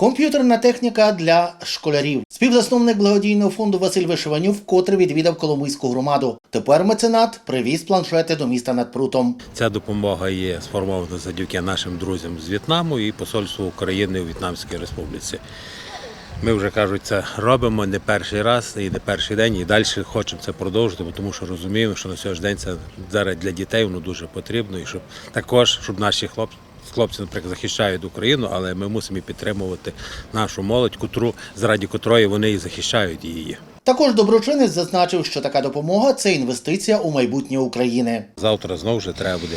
Комп'ютерна техніка для школярів. Співзасновник благодійного фонду Василь Вишиванюк вкотре відвідав Коломийську громаду. Тепер меценат привіз планшети до міста над прутом. Ця допомога є сформована завдяки нашим друзям з В'єтнаму і посольству України у В'єтнамській Республіці. Ми вже кажуть, це робимо не перший раз і не перший день, і далі хочемо це продовжити, тому що розуміємо, що на сьогоднішній день це зараз для дітей воно дуже потрібно, і щоб також, щоб наші хлопці. Хлопці, наприклад, захищають Україну, але ми мусимо підтримувати нашу молодь, котру заради котрої вони і захищають її. Також доброчинець зазначив, що така допомога це інвестиція у майбутнє України. Завтра знову ж треба буде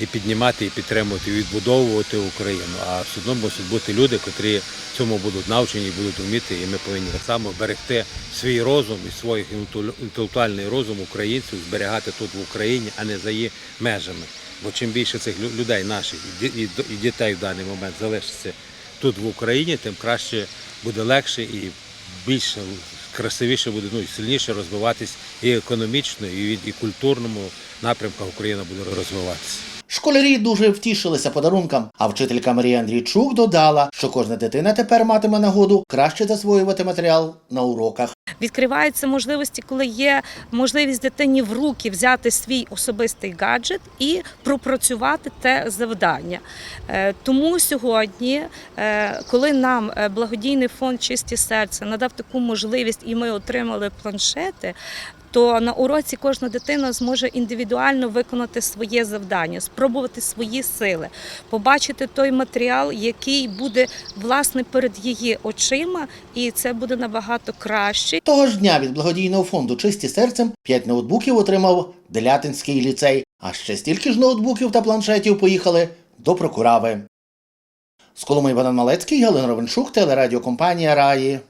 і піднімати, і підтримувати, і відбудовувати Україну. А все одно мусять бути люди, котрі цьому будуть навчені, будуть вміти. І ми повинні так само берегти свій розум і свій інтелектуальний розум українців, зберігати тут в Україні, а не за її межами. Бо чим більше цих лю- людей наших і дітей в даний момент залишиться тут в Україні, тим краще буде легше і більше красивіше буде, ну і сильніше розвиватись і економічно, і і культурному напрямках Україна буде розвиватися. Школярі дуже втішилися подарункам, а вчителька Марія Андрійчук додала, що кожна дитина тепер матиме нагоду краще засвоювати матеріал на уроках. Відкриваються можливості, коли є можливість дитині в руки взяти свій особистий гаджет і пропрацювати те завдання. Е, Тому сьогодні, е, коли нам е, благодійний фонд Чисті серце надав таку можливість, і ми отримали планшети. То на уроці кожна дитина зможе індивідуально виконати своє завдання, спробувати свої сили, побачити той матеріал, який буде власне перед її очима, і це буде набагато краще. Того ж дня від благодійного фонду Чисті серцем 5 ноутбуків отримав Делятинський ліцей, а ще стільки ж ноутбуків та планшетів поїхали до Прокурави. З Коломиї Богдан Малецький, Галина Ровеншук, телерадіокомпанія Раї.